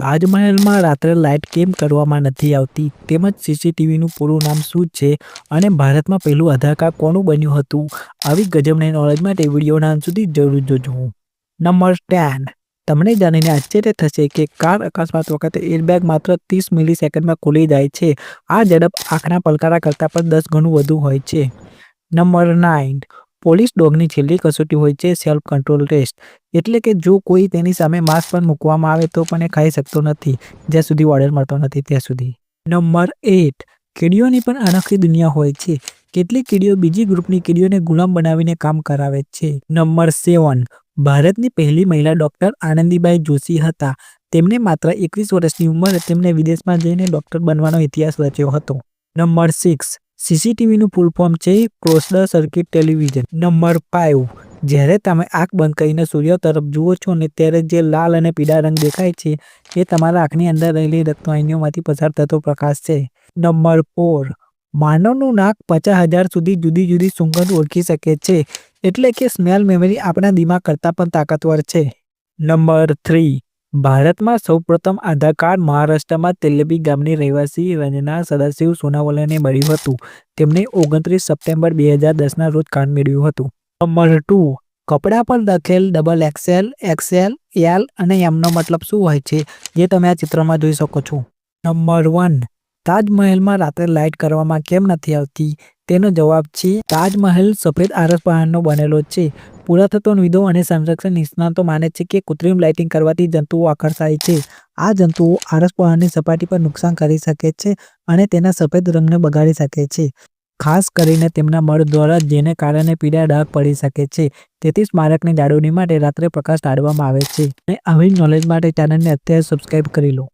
તાજમહેલમાં રાત્રે લાઇટ કેમ કરવામાં નથી આવતી? તેમજ સીસીટીવીનું પૂરું નામ શું છે? અને ભારતમાં પહેલું આધાર કાર્ડ કોનું બન્યું હતું? આવી ગજબની નોલેજ માટે વિડીયોના અંત સુધી જરૂર જોજો. Number ten. તમને જાણીને આશ્ચર્ય થશે કે કાર અકસ્માત વખતે એરબેગ માત્ર ત્રીસ મિલી સેકન્ડમાં ખુલી જાય છે. આ ઝડપ આંખના પલકારા કરતાં પણ દસ ગણું વધુ હોય છે. Number nine. પોલીસ ડોગની છેલ્લી કસોટી હોય છે સેલ્ફ કંટ્રોલ ટેસ્ટ એટલે કે જો કોઈ તેની સામે માસ્ક પણ મૂકવામાં આવે તો પણ એ ખાઈ શકતો નથી. જ્યાં સુધી ઓર્ડર મળતો નથી, ત્યાં સુધી. નંબર એટ કીડીઓની પણ અનોખી દુનિયા હોય છે. કેટલીક કીડીઓ બીજી ગ્રુપની કીડીઓને ગુલામ બનાવીને કામ કરાવે છે. નંબર સેવન ભારતની પહેલી મહિલા ડૉક્ટર આનંદીબાઈ જોશી હતા. તેમને માત્ર એકવીસ વર્ષની ઉંમરે તેમને વિદેશમાં જઈને ડૉક્ટર બનવાનો ઇતિહાસ રચ્યો હતો. નંબર સિક્સ સીસીટીવીનું ફૂલ ફોર્મ છે crossed circuit television. Number five જ્યારે તમે આંખ બંધ કરીને સૂર્ય તરફ જુઓ છો ને ત્યારે જે લાલ અને પીળા રંગ દેખાય છે, એ તમારા આંખની અંદર રહેલી રક્તવાહિનીઓમાંથી પસાર થતો પ્રકાશ છે. Number four. માનવનું નાક પચાસ હજાર સુધી જુદી જુદી સુગંધ ઓળખી શકે છે, એટલે કે સ્મેલ મેમરી આપણા દિમાગ કરતાં પણ તાકાતવર છે. Number three. ભારતમાં સૌપ્રથમ આધાર કાર્ડ મહારાષ્ટ્રમાં તેલબી ગામની રહેવાસી રંજના સદાશિવ સોનાવાલાને મળ્યું હતું. તેમણે ઓગણત્રીસ સપ્ટેમ્બર બે હજાર દસના રોજ કાર્ડ મેળવ્યું હતું. નંબર ટુ, કપડાં પર લખેલ ડબલ એક્સેલ એક્સેલ એલ અને એમનો મતલબ શું હોય છે, જે તમે આ ચિત્રમાં જોઈ શકો છો? નંબર વન, તાજમહેલમાં રાત્રે લાઇટ કરવામાં કેમ નથી આવતી? તેનો જવાબ છે, તાજમહેલ સફેદ આરસ પહાડનો બનેલો છે. પુરાતત્વવિદો અને સંરક્ષણ નિષ્ણાતો માને છે કે કૃત્રિમ લાઇટિંગ કરવાથી જંતુઓ આકર્ષાય છે. આ જંતુઓ આરસ પહાડની સપાટી પર નુકસાન કરી શકે છે અને તેના સફેદ રંગને બગાડી શકે છે. ખાસ કરીને તેમના મળ દ્વારા, જેને કારણે પીળા ડાઘ પડી શકે છે. તેથી સ્મારકની જાળવણી માટે રાત્રે પ્રકાશ ટાળવામાં આવે છે. અને આવી નોલેજ માટે ચેનલને અત્યારે સબસ્ક્રાઇબ કરી લો.